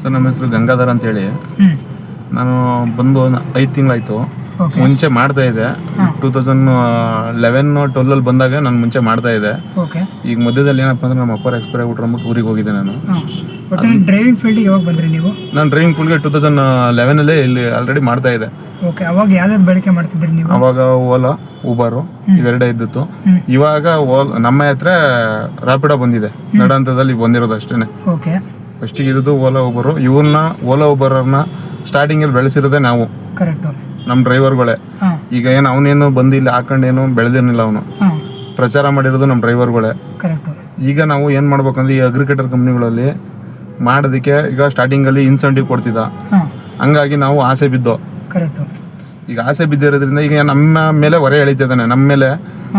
Sir ನಮ್ಮ ಹೆಸರು ಗಂಗಾಧರ್ ಅಂತ ಹೇಳಿ ನಾನು ಬಂದು ಐದು ತಿಂಗಳಾಯ್ತು. ಮುಂಚೆ ಮಾಡ್ತಾ ಇದ್ದೆ. ಟೂ ತೌಸಂಡ್ ಲೆವೆನ್ ಟ್ವೆಲ್ಲಲ್ಲಿ ಬಂದಾಗ ನಾನು ಮುಂಚೆ ಮಾಡ್ತಾ ಇದ್ದೆ. ಈಗ ಮಧ್ಯದಲ್ಲಿ ಏನಪ್ಪ ಅಂದ್ರೆ ನಮ್ಮ ಅಪ್ಪರ್ ಎಕ್ಸ್ಪೈರ್ ಆಗ್ಬಿಟ್ರೆ ಅಂದ್ಬಿಟ್ಟು ಊರಿಗೆ ಹೋಗಿದ್ದೆ ನಾನು. ಡ್ರೈವಿಂಗ್ ಫೀಲ್ಡಿಗೆ ಯಾವಾಗ ಬಂದ್ರಿ ನೀವು? ನಾನು ಡ್ರೈವಿಂಗ್ ಫೀಲ್ಡ್ಗೆ ಟೂ ತೌಸಂಡ್ ಲೆವೆನಲ್ಲೇ ಇಲ್ಲಿ ಆಲ್ರೆಡಿ ಮಾಡ್ತಾ ಇದ್ದೆ. ಓಕೆ. ಅವಾಗ ಯಾವ್ದಾದ್ರು ಬಳಕೆ ಮಾಡ್ತಿದ್ರಿ ನೀವು? ಅವಾಗ ಓಲಾ ಊಬರು ಇವೆರಡೇ ಇದ್ದಿತ್ತು. ಇವಾಗ ಓಲ್ ನಮ್ಮ ಹತ್ರ ರಾಪಿಡೋ ಬಂದಿದೆ. ನಡ ಹಂತದಲ್ಲಿ ಬಂದಿರೋದು ಅಷ್ಟೇನೆ. ಓಕೆ. ಫಸ್ಟಿಗೆ ಇರೋದು ಓಲಾ ಊಬರು ಇವ್ರನ್ನ ಓಲಾ ಸ್ಟಾರ್ಟಿಂಗ್ ಸ್ಟಾರ್ಟಿಂಗಲ್ಲಿ ಬೆಳೆಸಿರೋದೇ ನಾವು. ಕರೆಕ್ಟು ನಮ್ಮ ಡ್ರೈವರ್ಗಳೇ ಈಗ ಏನು ಅವನೇನು ಬಂದು ಇಲ್ಲಿ ಹಾಕೊಂಡೇನು ಬೆಳೆದಿರ್ಲಿಲ್ಲ ಅವನು. ಪ್ರಚಾರ ಮಾಡಿರೋದು ನಮ್ಮ ಡ್ರೈವರ್ಗಳೇ ಕರೆಕ್ಟು ಈಗ ನಾವು ಏನು ಮಾಡ್ಬೇಕಂದ್ರೆ ಈ ಅಗ್ರಿಕಲ್ಚರ್ ಕಂಪ್ನಿಗಳಲ್ಲಿ ಮಾಡೋದಕ್ಕೆ ಈಗ ಸ್ಟಾರ್ಟಿಂಗಲ್ಲಿ ಇನ್ಸೆಂಟಿವ್ ಕೊಡ್ತಿದ್ದ. ಹಂಗಾಗಿ ನಾವು ಆಸೆ ಬಿದ್ದೋ. ಕರೆಕ್ಟು ಈಗ ಆಸೆ ಬಿದ್ದಿರೋದ್ರಿಂದ ಈಗ ನಮ್ಮ ಮೇಲೆ ಹೊರೆ ಎಳಿತಿದ್ದಾನೆ. ನಮ್ಮ ಮೇಲೆ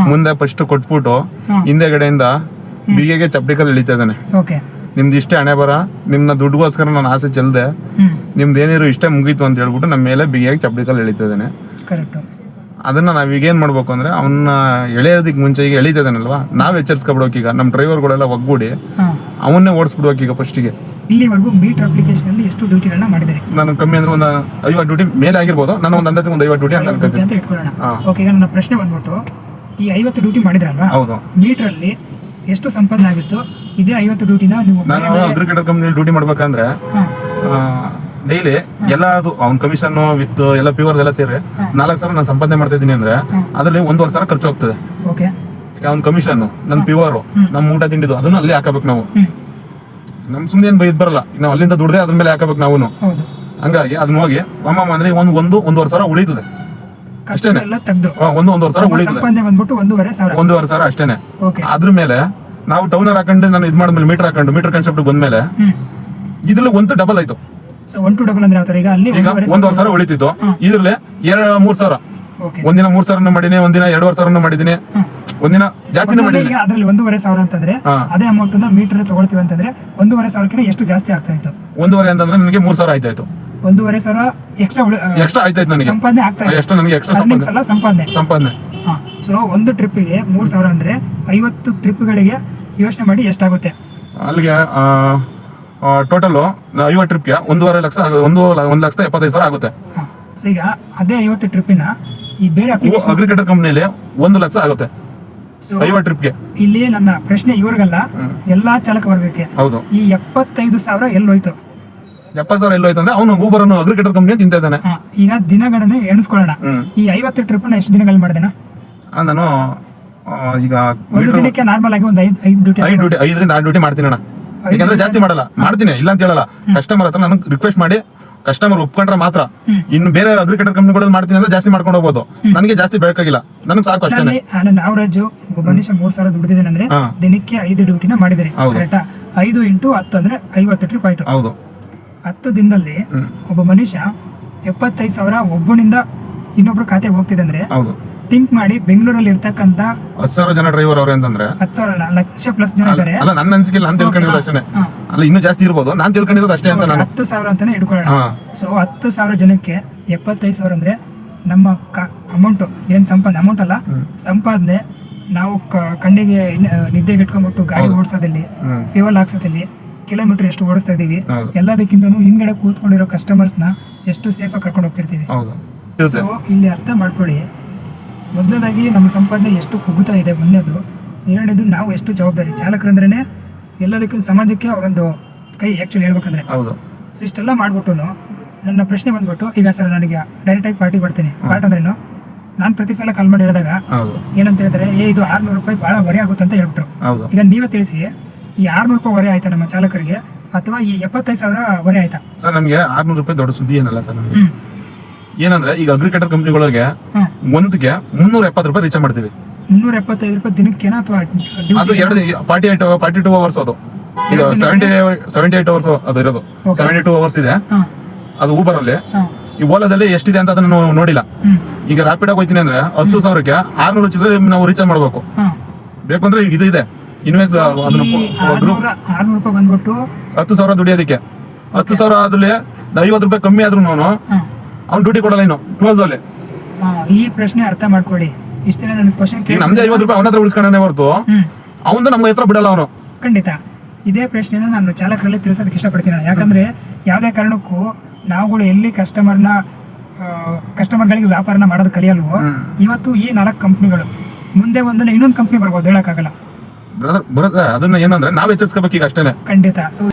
ಮುಂದೆ ಫಸ್ಟ್ ಕೊಟ್ಬಿಟ್ಟು ಹಿಂದೆ ಹಿಂದೆಗಡೆಯಿಂದ ಬಿಗೆಗೆ ಚಪ್ಪಡಿಕಲ್ಲಿ ಎಳಿತಿದ್ದಾನೆ. ಓಕೆ ನಿಮ್ದು ಇಷ್ಟೇ ಹಣೆ ಬರ ನಿಮ್ನ ದುಡ್ಡುಗೋಸ್ಕರ ನಾನು ಆಸೆ ಚೆಲ್ದೆ. ನಿಮ್ದು ಏನಿರೋ ಇಷ್ಟೇ ಮುಗೀತು ಅಂತ ಹೇಳ್ಬಿಟ್ಟು ನಮ್ಮ ಮೇಲೆ ಬಿಗಿಯಾಗಿ ಚಪ್ಟಿಕಲ್ ಎಳಿತಿದ್ದಾನೆ ಕರೆಕ್ಟ್ ಅದನ್ನ ನಾವೀಗ ಏನ್ ಮಾಡ್ಬೇಕು ಅಂದ್ರೆ ಅವನ್ನ ಎಳೆಯೋದಕ್ಕೆ ಮುಂಚೆ ಈಗ ಎಳಿತಿದ್ದಾನಲ್ವಾ ನಾವ್ ಎಚ್ಚರಿಸ್ಕೊಬಿಡೋಕ್ ಈಗ ನಮ್ಮ ಡ್ರೈವರ್ಗಳೆಲ್ಲ ಒಗ್ಗೂಡಿ ಅವನ್ನೇ ಓಡಿಸ್ಬಿಡ್ಬೇಕು ಈಗ ಫಸ್ಟಿಗೆ ಇಲ್ಲಿವರೆಗೂ ಮೀಟರ್ ಅಪ್ಲಿಕೇಶನಲ್ಲಿ ಎಷ್ಟು ಡ್ಯೂಟಿಗಳನ್ನ ನಾನು ಕಮ್ಮಿ ಅಂದ್ರೆ ಒಂದು ಐವತ್ತು ಡ್ಯೂಟಿ ಮೇಲೆ ಆಗಿರ್ಬೋದು. ನಾನು ಒಂದು ಅಂದಾಜು ಒಂದು ಐವತ್ತು ಡ್ಯೂಟಿ ಅಂತ ಅನ್ಕೊಂತೀನಿ. ಓಕೆ ಈಗ ನನ್ನ ಪ್ರಶ್ನೆ ಬಂದ್ಬಿಟ್ಟು ಈ ಐವತ್ತು ಡ್ಯೂಟಿ ಮಾಡಿದ್ರಲ್ವಾ? ಹೌದು. ಮೀಟ್ರಲ್ಲಿ ಎಷ್ಟು ಸಂಪಾದನೆ ಆಗಿತ್ತು? ಇದೇ ಐವತ್ತು ಡ್ಯೂಟಿನ ನೀವು ನಾನು ಅಗ್ರಿಕಲ್ಚರ್ ಕಂಪ್ನಿಯಲ್ಲಿ ಡ್ಯೂಟಿ ಮಾಡ್ಬೇಕಂದ್ರೆ ಡೈಲಿ ಎಲ್ಲ ಅದು ಅವ್ನ ಕಮಿಷನ್ ವಿತ್ ಎಲ್ಲ ಪ್ಯೂರ್ ಎಲ್ಲ ಸೇರಿ ನಾಲ್ಕು ಸಾವಿರ ನಾನು ಸಂಪಾದನೆ ಮಾಡ್ತಾ ಇದ್ದೀನಿ ಅಂದ್ರೆ ಅದರಲ್ಲಿ ಒಂದೂವರೆ ಸಾವಿರ ಖರ್ಚು ಹೋಗ್ತದೆ. ಓಕೆ. ಅವ್ನ ಕಮಿಷನ್ ನನ್ನ ಪ್ಯೂರ್ ನಮ್ಮ ಊಟ ತಿಂಡಿದು ಅದನ್ನ ಅಲ್ಲಿ ಹಾಕಬೇಕು ನಾವು. ನಮ್ ಸುಮ್ಮನೆ ಏನು ಬೈದ್ ಬರಲ್ಲ. ನಾವು ಅಲ್ಲಿಂದ ದುಡ್ದೆ ಅದ್ರ ಮೇಲೆ ಹಾಕಬೇಕು ನಾವು ಹಂಗಾಗಿ ಅದನ್ನ ಹೋಗಿ ಅಮ್ಮ ಅಂದ್ರೆ ಒಂದು ಒಂದು ಒಂದೂವರೆ ಸಾವಿರ ಉಳಿತದೆ. ಅಷ್ಟೇನೆ. ಒಂದು ಒಂದೂವರೆ ಸಾವಿರ ಉಳಿತದೆ. ಒಂದೂವರೆ ಸಾವಿರ. ಅಷ್ಟೇನೆ. ಅದ್ರ ಮೇಲೆ ನಾವು ಟೌನರ್ ಹಾಕೊಂಡು ನಾನು ಇದು ಮಾಡಿದ್ಮೇಲೆ ಮೀಟರ್ ಹಾಕೊಂಡು ಮೀಟರ್ ಕಾನ್ಸೆಪ್ಟ್ ಬಂದ್ಮೇಲೆ ಇದ್ರಲ್ಲಿ ಒಂದು ಡಬಲ್ ಆಯ್ತು. ಸೊ ಒನ್ ಟು ಡಬಲ್ ಅಂದ್ರೆ ಯಾವ ಈಗ ಅಲ್ಲಿ ಈಗ ಒಂದೂವರೆ ಸಾವಿರ ಉಳಿತಿತ್ತು. ಇದ್ರಲ್ಲಿ ಎರಡು ಮೂರ್ ಸಾವಿರ. ಓಕೆ ಒಂದಿನ ಮೂರ್ ಸಾವಿರ ಮಾಡಿದೀನಿ ಒಂದಿನ ಎರಡುವರೆ ಸಾವಿರ ಮಾಡಿದೀನಿ ಒಂದಿನ ಜಾಸ್ತಿ ಮಾಡಿದೀನಿ ಅದ್ರಲ್ಲಿ ಒಂದೂವರೆ ಸಾವಿರ ಅಂತಂದ್ರೆ ಅದೇ ಅಮೌಂಟ್ನ ಮೀಟರ್ ತಗೊಳ್ತೀವಿ ಅಂತಂದ್ರೆ ಒಂದೂವರೆ ಸಾವಿರಕ್ಕಿಂತ ಎಷ್ಟು ಜಾಸ್ತಿ ಆಗ್ತಾ ಇತ್ತು? ಒಂದೂವರೆ ಅಂತಂದ್ರೆ ನನಗೆ ಮೂರ್ ಸಾವಿರ ಆಯ್ತಾಯ್ತು ಒಂದೂವರೆ ಸಾವಿರ ಎಕ್ಸ್ಟ್ರಾ ಎಕ್ಸ್ಟ್ರಾ ಆಯ್ತಾಯ್ತು ನನಗೆ. ಸಂಪಾದನೆ ಆಗ್ತಾ ಇದೆ. ಎಷ್ಟು ನನಗೆ ಎಕ್ಸ್ಟ್ರಾ ಸಂಪಾದನೆ. ಸಂಪಾದನೆ. ಸೊ ಒಂದು ಟ್ರಿಪ್ಪಿಗೆ ಮೂರ್ ಸಾವಿರ ಅಂದ್ರೆ ಐವತ್ತು ಟ್ರಿಪ್ಗಳಿಗೆ ಯೋಚನೆ ಮಾಡಿ ಎಷ್ಟಾಗುತ್ತೆ? ಅಲ್ಲಿಗೆ ಟೋಟಲ್ ಐವತ್ತು ಟ್ರಿಪ್ಗೆ ಒಂದೂವರೆ ಲಕ್ಷ ಒಂದು ಒಂದು ಲಕ್ಷದ ಎಪ್ಪತ್ತೈದು ಸಾವಿರ ಆಗುತ್ತೆ. ಸೊ ಈಗ ಅದೇ ಐವತ್ತು ಟ್ರಿಪ್ಪಿನ ಈ ಬೇರೆ ಅಪ್ಲಿಕೇಶನ್ ಅಗ್ರಿಕಲ್ಚರ್ ಕಂಪ್ನಿಯಲ್ಲಿ ಒಂದು ಲಕ್ಷ ಆಗುತ್ತೆ. ಐವತ್ತು ಟ್ರಿಪ್ಗೆ. ಇಲ್ಲಿ ನನ್ನ ಪ್ರಶ್ನೆ ಇವ್ರಿಗಲ್ಲ ಎಲ್ಲಾ ಚಾಲಕ ವರ್ಗಕ್ಕೆ. ಹೌದು. ಈ ಎಪ್ಪತ್ತೈದು ಸಾವಿರ ಎಲ್ಲೋಯ್ತು? ಎಪ್ಪತ್ತು ಸಾವಿರ ಎಲ್ಲೋಯ್ತು ಅಂದ್ರೆ ಅವನು ಊಬರ್ ಅನ್ನು ಅಗ್ರಿಕಲ್ಚರ್ ಕಂಪ್ನಿ ತಿಂತ ಇದ್ದಾನೆ. ಈಗ ದಿನಗಳನ್ನೇ ಎಣಿಸ್ಕೊಳ್ಳೋಣ. ಈ ಐವತ್ತು ಟ್ರಿಪ್ ಎಷ್ಟು ದಿನಗಳಲ್ಲಿ ಮಾಡಿದೆನಾ? ನಾನು ಈಗ ಒಂದು ದಿನಕ್ಕೆ ನಾರ್ಮಲ್ ಆಗಿ ಒಂದು ಐದು ಐದು ಡ್ಯೂಟಿ ಐದು ಡ್ಯೂಟಿ ಐದರಿಂದ ಆರು ಡ್ಯೂಟಿ ಮಾಡ್ತೀನಿ ಅಣ್ಣ. ಯಾಕಂದ್ರೆ ಜಾಸ್ತಿ ಮಾಡಲ್ಲ. ಮಾಡ್ತೀನಿ ಇಲ್ಲ ಅಂತ ಹೇಳಲ್ಲ. ಕಸ್ಟಮರ್ ಹತ್ರ ನನಗೆ ರಿಕ್ವೆಸ್ಟ್ ಮಾಡಿ ಕಸ್ಟಮರ್ ಒಪ್ಕೊಂಡ್ರೆ ಮಾತ್ರ. ಇನ್ನು ಬೇರೆ ಅಗ್ರಿಕಲ್ಚರ್ ಕಂಪ್ನಿಗಳಲ್ಲಿ ಮಾಡ್ತೀನಿ ಅಂದ್ರೆ ಜಾಸ್ತಿ ಮಾಡ್ಕೊಂಡು ಹೋಗ್ಬೋದು. ನನಗೆ ಜಾಸ್ತಿ ಬೇಕಾಗಿಲ್ಲ ನನಗೆ ಸಾಕು ಅಷ್ಟೇ ನನ್ನ ಅವರೇಜು ಒಬ್ಬ ಮನುಷ್ಯ ಮೂರ್ ಸಾವಿರ ದುಡಿದಿದ್ದೇನೆ ಅಂದ್ರೆ ದಿನಕ್ಕೆ ಐದು ಡ್ಯೂಟಿನ ಮಾಡಿದರೆ ಕರೆಕ್ಟಾ ಐದು ಇಂಟು ಹತ್ತು ಅಂದ್ರೆ ಐವತ್ತು ಟ್ರಿಪ್ ಆಯ್ತು. ಹೌದು. ಹತ್ತು ದಿನದಲ್ಲಿ ಒಬ್ಬ ಮನುಷ್ಯ ಎಪ್ಪತ್ತೈದು ಸಾವಿರ ಒಬ್ಬನಿಂದ ಇನ್ನೊಬ್ರು ಖಾತೆಗೆ ಹೋಗ್ತಿದೆ ಅಂದ್ರೆ ಹೌದು. ಥಿಂಕ್ ಮಾಡಿ ಬೆಂಗಳೂರಲ್ಲಿ ಇರ್ತಕ್ಕಂತ ಹತ್ತು ಸಾವಿರ ಜನ ಡ್ರೈವರ್ ಅವ್ರೆ ಅಂತಂದ್ರೆ? ಹತ್ತು ಸಾವಿರ ಅಲ್ಲ, ಲಕ್ಷ ಪ್ಲಸ್ ಜನ ಇದ್ದಾರೆ ಅಲ್ಲ ನನ್ನ ಅನ್ಸಿಕೆಲ್ಲ ನಾನು ತಿಳ್ಕೊಂಡಿರೋದು ಅಷ್ಟೇ ಅಲ್ಲ ಇನ್ನೂ ಜಾಸ್ತಿ ಇರ್ಬೋದು. ನಾನು ತಿಳ್ಕೊಂಡಿರೋದು ಅಷ್ಟೇ ಅಂತ ನಾನು. ಹತ್ತು ಸಾವಿರ ಅಂತಾನೆ ಇಟ್ಕೊಳ್ಳೋಣ. ಸೊ ಹತ್ತು ಸಾವಿರ ಜನಕ್ಕೆ ಎಪ್ಪತ್ತೈದು ಸಾವಿರ ಅಂದ್ರೆ ನಮ್ಮ ಅಮೌಂಟ್ ಏನ್ ಸಂಪಾದನೆ ಅಮೌಂಟ್ ಅಲ್ಲ ಸಂಪಾದನೆ ನಾವು ಕ- ಕಣ್ಣಿಗೆ ನಿದ್ದೆ ನಿದ್ದೆಗೆ ಇಟ್ಕೊಂಡ್ಬಿಟ್ಟು ಗಾಡಿ ಓಡಿಸೋದಲ್ಲಿ. ಫ್ಯೂವಲ್ ಹಾಕ್ಸೋದಲ್ಲಿ ಕಿಲೋಮೀಟರ್ ಎಷ್ಟು ಓಡಿಸ್ತಾ ಇದೀವಿ ಎಲ್ಲದಕ್ಕಿಂತನು ಹಿಂದ್ಗಡೆ ಕೂತ್ಕೊಂಡಿರೋ ಕಸ್ಟಮರ್ಸ್ನ ಎಷ್ಟು ಸೇಫಾಗಿ ಕರ್ಕೊಂಡು ಹೋಗ್ತಿರ್ತೀವಿ. ಸೊ ಇಲ್ಲಿ ಅರ್ಥ ಮಾಡ್ಕೊಳ್ಳಿ. ಮೊದಲನೇದಾಗಿ ನಮ್ಮ ಸಂಪಾದನೆ ಎಷ್ಟು ಕುಗ್ಗುತ್ತಾ ಇದೆ ಮೊನ್ನೆದು. ಎರಡನೇದು ನಾವು ಎಷ್ಟು ಜವಾಬ್ದಾರಿ. ಚಾಲಕರಂದ್ರೇ ಎಲ್ಲದಕ್ಕೂ ಸಮಾಜಕ್ಕೆ ಅವರೊಂದು ಕೈ ಆ್ಯಕ್ಚುಲಿ ಹೇಳ್ಬೇಕಂದ್ರೆ. ಹೌದು. ಸೊ ಇಷ್ಟೆಲ್ಲ ಮಾಡಿಬಿಟ್ಟು ನನ್ನ ಪ್ರಶ್ನೆ ಬಂದ್ಬಿಟ್ಟು ಈಗ ಸರ್ ನನಗೆ ಡೈರೆಕ್ಟಾಗಿ ಪಾರ್ಟಿ ಬರ್ತೀನಿ. ಪಾರ್ಟ್ ಅಂದ್ರೇನು? ನಾನು ಪ್ರತಿ ಸಲ ಕಾಲ್ ಮಾಡಿ ಹೇಳಿದಾಗ ಏನಂತ ಹೇಳ್ತಾರೆ ಏ ಇದು ಆರ್ನೂರು ರೂಪಾಯಿ ಭಾಳ ಹೊರೆ ಆಗುತ್ತೆ ಅಂತ ಹೇಳ್ಬಿಟ್ರು. ಈಗ ನೀವೇ ತಿಳಿಸಿ ಈ ಆರ್ನೂರು ರೂಪಾಯಿ ಹೊರೆ ಆಯ್ತಾ ನಮ್ಮ ಚಾಲಕರಿಗೆ? ಅಥವಾ ಈ ಎಪ್ಪತ್ತೈದು ಸಾವಿರ ಹೊರೆ ಆಯ್ತಾ? ಸರ್ ನಮಗೆ ಆರ್ನೂರು ರೂಪಾಯಿ ದೊಡ್ಡ ಸುದ್ದಿ ಏನಲ್ಲ ಸರ್ ಏನಂದ್ರೆ ಈಗ ಅಗ್ರಿಕಲ್ಚರ್ ಕಂಪ್ನಿಗಳಿಗೆ ಒಂದಕ್ಕೆ ಮುನ್ನೂರ ಎಪ್ಪತ್ತು ರೂಪಾಯಿ ರೀಚಾರ್ಜ್ ಮಾಡ್ತೀವಿ. ಮುನ್ನೂರ ಎಪ್ಪತ್ತೈದು ರೂಪಾಯಿ ದಿನಕ್ಕೇನಾ ಅಥವಾ ಅದು ಎರಡು forty eight forty two hours ಅದು ಈಗ ಸೆವೆಂಟಿ ಸೆವೆಂಟಿ ಏಟ್ ಅವರ್ಸ್ ಅದು ಇರೋದು. ಸೆವೆಂಟಿ ಟೂ ಅವರ್ಸ್ ಇದೆ. ಅದು ಊಬರ್ ಅಲ್ಲಿ ಈ ಓಲಾದಲ್ಲಿ ಎಷ್ಟಿದೆ ಅಂತ ಅದನ್ನ ನಾವು ನೋಡಿಲ್ಲ. ಈಗ ರಾಪಿಡ್ ಆಗಿ ಹೋಗ್ತೀನಿ ಅಂದ್ರೆ ಹತ್ತು ಸಾವಿರಕ್ಕೆ ಆರ್ನೂರು ಚಿಲ್ಲರೆ ನಾವು ರೀಚಾರ್ಜ್ ಮಾಡಬೇಕು. ಬೇಕು ಅಂದ್ರೆ ಇದು ಇದೆ. ಇನ್ವೆಸ್ಟ್ ಅದನ್ನ ಹತ್ತು ಸಾವಿರ ದುಡಿಯೋದಕ್ಕೆ. ಹತ್ತು ಸಾವಿರ ಆದಲ್ಲಿ ಐವತ್ತು ರೂಪಾಯಿ ಕಮ್ಮಿ ಆದ್ರೂ ಹಾಂ. ಅವ್ನು ಡ್ಯೂಟಿ ಕೊಡಲ್ಲ ಇನ್ನು ಕ್ಲೋಸ್ ಅಲ್ಲಿ. ಈ ಪ್ರಶ್ನೆ ಅರ್ಥ ಮಾಡ್ಕೊಳ್ಳಿ ಇಷ್ಟೇ ನನ್ನ ಕ್ವಶನ್ ಕೇಳಿ ನಮ್ದೇ ಐವತ್ತು ರೂಪಾಯಿ ಅವನತ್ರ ಉಳಿಸ್ಕೊಂಡೇ ಹೊರತು. ಅವನು ನಮ್ಮ ಹತ್ರ ಬಿಡಲ್ಲ ಅವನು. ಖಂಡಿತ. ಇದೇ ಪ್ರಶ್ನೆನ ನಾನು ಚಾಲಕರಲ್ಲಿ ತಿಳಿಸೋದಕ್ಕೆ ಇಷ್ಟಪಡ್ತೀನಿ ನಾನು. ಯಾಕಂದ್ರೆ ಯಾವುದೇ ಕಾರಣಕ್ಕೂ ನಾವುಗಳು ಎಲ್ಲಿ ಕಸ್ಟಮರ್ನ ಕಸ್ಟಮರ್ಗಳಿಗೆ ವ್ಯಾಪಾರನ ಮಾಡೋದು ಕಲಿಯಲ್ವೋ ಇವತ್ತು ಈ ನಾಲ್ಕು ಕಂಪ್ನಿಗಳು ಮುಂದೆ ಒಂದನ್ನ ಇನ್ನೊಂದು ಕಂಪ್ನಿ ಬರ್ಬೋದು ಹೇಳೋಕ್ಕಾಗಲ್ಲ. ಬ್ರದರ್ ಬ್ರದರ್ ಅದನ್ನ ಏನಂದ್ರೆ ನಾವು ಹೆಚ್ಚಿಸ್ಕೋಬೇಕು ಈಗ ಅಷ್ಟೇ ಖಂಡಿತ. ಸೊ